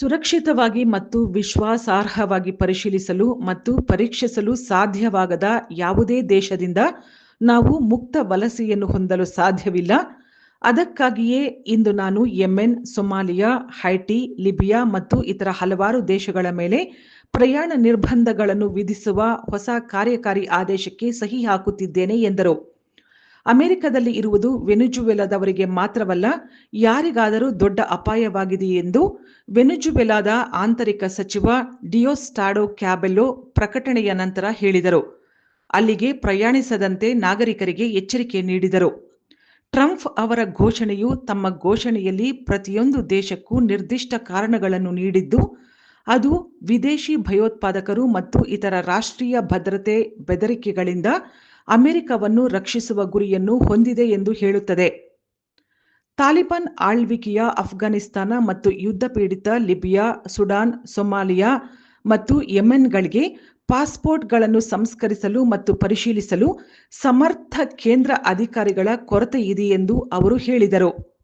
ಸುರಕ್ಷಿತವಾಗಿ ಮತ್ತು ವಿಶ್ವಾಸಾರ್ಹವಾಗಿ ಪರಿಶೀಲಿಸಲು ಮತ್ತು ಪರೀಕ್ಷಿಸಲು ಸಾಧ್ಯವಾಗದ ಯಾವುದೇ ದೇಶದಿಂದ ನಾವು ಮುಕ್ತ ವಲಸೆಯನ್ನು ಹೊಂದಲು ಸಾಧ್ಯವಿಲ್ಲ. ಅದಕ್ಕಾಗಿಯೇ ಇಂದು ನಾನು ಯೆಮೆನ್, ಸೊಮಾಲಿಯಾ, ಹೈಟಿ, ಲಿಬಿಯಾ ಮತ್ತು ಇತರ ಹಲವಾರು ದೇಶಗಳ ಮೇಲೆ ಪ್ರಯಾಣ ನಿರ್ಬಂಧಗಳನ್ನು ವಿಧಿಸುವ ಹೊಸ ಕಾರ್ಯಕಾರಿ ಆದೇಶಕ್ಕೆ ಸಹಿ ಹಾಕುತ್ತಿದ್ದೇನೆ ಎಂದರು. ಅಮೆರಿಕದಲ್ಲಿ ಇರುವುದು ವೆನುಜುವೆಲಾದವರಿಗೆ ಮಾತ್ರವಲ್ಲ, ಯಾರಿಗಾದರೂ ದೊಡ್ಡ ಅಪಾಯವಾಗಿದೆ ಎಂದು ವೆನುಜುವೆಲಾದ ಆಂತರಿಕ ಸಚಿವ ಡಿಯೋಸ್ಟಾಡೋ ಕ್ಯಾಬೆಲ್ಲೋ ಪ್ರಕಟಣೆಯ ನಂತರ ಹೇಳಿದರು. ಅಲ್ಲಿಗೆ ಪ್ರಯಾಣಿಸದಂತೆ ನಾಗರಿಕರಿಗೆ ಎಚ್ಚರಿಕೆ ನೀಡಿದರು. ಟ್ರಂಪ್ ಅವರ ಘೋಷಣೆಯು ತಮ್ಮ ಘೋಷಣೆಯಲ್ಲಿ ಪ್ರತಿಯೊಂದು ದೇಶಕ್ಕೂ ನಿರ್ದಿಷ್ಟ ಕಾರಣಗಳನ್ನು ನೀಡಿದ್ದು, ಅದು ವಿದೇಶಿ ಭಯೋತ್ಪಾದಕರು ಮತ್ತು ಇತರ ರಾಷ್ಟ್ರೀಯ ಭದ್ರತೆ ಬೆದರಿಕೆಗಳಿಂದ ಅಮೆರಿಕವನ್ನು ರಕ್ಷಿಸುವ ಗುರಿಯನ್ನು ಹೊಂದಿದೆ ಎಂದು ಹೇಳುತ್ತದೆ. ತಾಲಿಬಾನ್ ಆಳ್ವಿಕೆಯ ಅಫ್ಘಾನಿಸ್ತಾನ ಮತ್ತು ಯುದ್ಧ ಪೀಡಿತ ಲಿಬಿಯಾ, ಸುಡಾನ್, ಸೊಮಾಲಿಯಾ ಮತ್ತು ಯೆಮೆನ್ಗಳಿಗೆ ಪಾಸ್ಪೋರ್ಟ್ಗಳನ್ನು ಸಂಸ್ಕರಿಸಲು ಮತ್ತು ಪರಿಶೀಲಿಸಲು ಸಮರ್ಥ ಕೇಂದ್ರ ಅಧಿಕಾರಿಗಳ ಕೊರತೆ ಇದೆ ಎಂದು ಅವರು ಹೇಳಿದರು.